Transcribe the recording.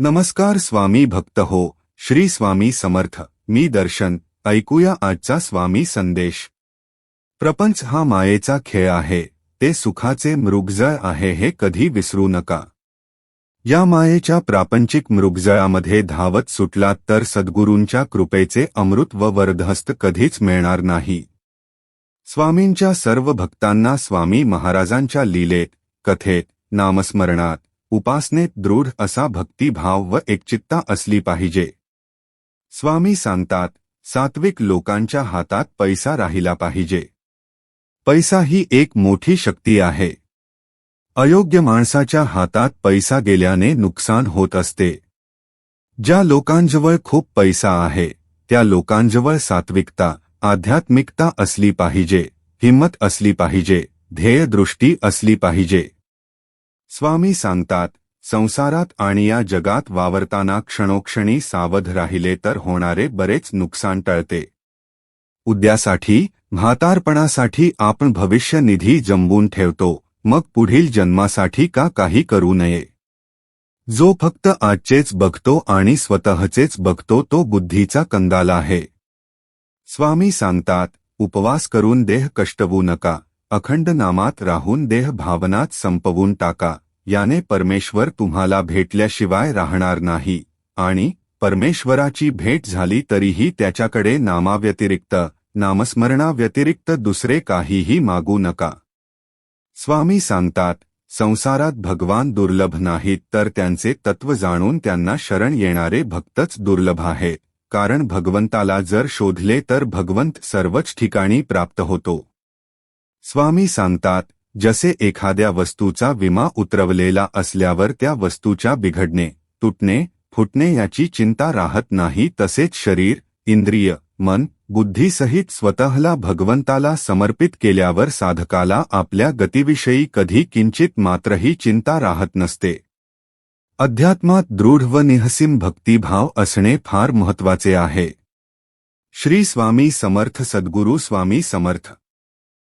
नमस्कार स्वामी भक्त हो श्री स्वामी समर्थ मी दर्शन ऐकूया आजचा स्वामी संदेश. प्रपंच हा मायेचा खेळ आहे ते सुखाचे मृगजळ आहे हे कधी विसरू नका. या मायेच्या प्रापंचिक मृगजळामध्ये धावत सुटलात तर सद्गुरूंच्या कृपेचे अमृत व वरदहस्त कधीच मिळणार नाही. स्वामींच्या सर्व भक्तांना स्वामी महाराजांच्या लीलेत कथेत नामस्मरणात उपासनेत दृढ असा भक्तिभाव व एकचित्ता असली पाहिजे. स्वामी सांगतात सात्विक लोकांच्या हातात पैसा राहिला पाहिजे. पैसा ही एक मोठी शक्ती आहे. अयोग्य माणसाच्या हातात पैसा गेल्याने नुकसान होत असते. ज्या लोकांजवळ खूप पैसा आहे त्या लोकांजवळ सात्विकता आध्यात्मिकता असली पाहिजे हिंमत असली पाहिजे ध्येयदृष्टी असली पाहिजे. स्वामी सांगतात संसारात आणि या जगात वावरताना क्षणोक्षणी सावध राहिले तर होणारे बरेच नुकसान टळते. उद्यासाठी म्हातारपणासाठी आपण भविष्य निधी जमवून ठेवतो मग पुढील जन्मासाठी का काही करू नये. जो फक्त आजचेच बघतो आणि स्वतःचेच बघतो तो बुद्धीचा कंदाल आहे. स्वामी सांगतात उपवास करून देह कष्टवू नका. अखंड नामात राहून देह भावनात संपवून टाका. याने परमेश्वर तुम्हाला भेटल्याशिवाय राहणार नाही. आणि परमेश्वराची भेट झाली तरीही त्याच्याकडे नामाव्यतिरिक्त नामस्मरणाव्यतिरिक्त दुसरे काहीही मागू नका. स्वामी सांगतात संसारात भगवान दुर्लभ नाहीत तर त्यांचे तत्व जाणून त्यांना शरण येणारे भक्तच दुर्लभ आहे कारण भगवंताला जर शोधले तर भगवंत सर्वच ठिकाणी प्राप्त होतो. स्वामी सांगतात जसे एखाद्या वस्तूचा विमा उतरवलेला असल्यावर त्या वस्तूच्या बिघडणे तुटणे फुटणे याची चिंता राहत नाही तसेच शरीर इंद्रिय मन बुद्धीसहित स्वतःला भगवंताला समर्पित केल्यावर साधकाला आपल्या गतीविषयी कधी किंचित मात्रही चिंता राहत नसते. अध्यात्मात दृढ व निहसीम भक्तिभाव असणे फार महत्त्वाचे आहे. श्री स्वामी समर्थ सद्गुरू स्वामी समर्थ.